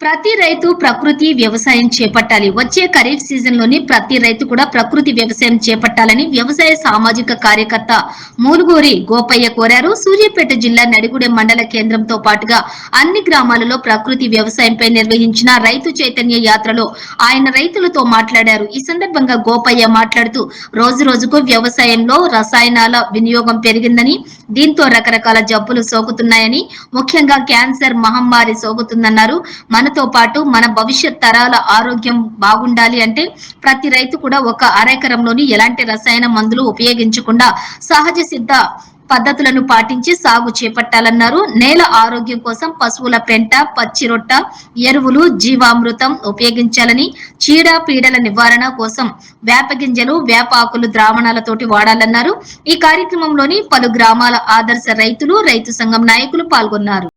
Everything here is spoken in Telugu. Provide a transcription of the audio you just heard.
ప్రతి రైతు ప్రకృతి వ్యవసాయం చేపట్టాలి. వచ్చే ఖరీఫ్ సీజన్లోని ప్రతి రైతు కూడా ప్రకృతి వ్యవసాయం చేపట్టాలని వ్యవసాయ సామాజిక కార్యకర్త మూలుగూరి గోపయ్య కోరారు. సూర్యాపేట జిల్లా నడిగుడెం మండల కేంద్రంతో పాటుగా అన్ని గ్రామాలలో ప్రకృతి వ్యవసాయంపై నిర్వహించిన రైతు చైతన్య యాత్రలో ఆయన రైతులతో మాట్లాడారు. ఈ సందర్భంగా గోపయ్య మాట్లాడుతూ రోజు రోజుకు వ్యవసాయంలో రసాయనాల వినియోగం పెరిగిందని దీంతో రకరకాల జబ్బులు సోకుతున్నాయని ముఖ్యంగా క్యాన్సర్ మహమ్మారి సోకుతుందన్నారు. మనతో పాటు మన భవిష్యత్ తరాల ఆరోగ్యం బాగుండాలి అంటే ప్రతి రైతు కూడా ఒక అరెకరంలోని ఎలాంటి రసాయన మందులు ఉపయోగించకుండా సహజ సిద్ధ పద్ధతులను పాటించి సాగు చేపట్టాలన్నారు. నేల ఆరోగ్యం కోసం పశువుల పెంట పచ్చి రొట్ట ఎరువులు జీవామృతం ఉపయోగించాలని చీడ పీడల నివారణ కోసం వేప గింజలు వేపాకులు ద్రావణాలతోటి వాడాలన్నారు. ఈ కార్యక్రమంలోని పలు గ్రామాల ఆదర్శ రైతులు రైతు సంఘం నాయకులు పాల్గొన్నారు.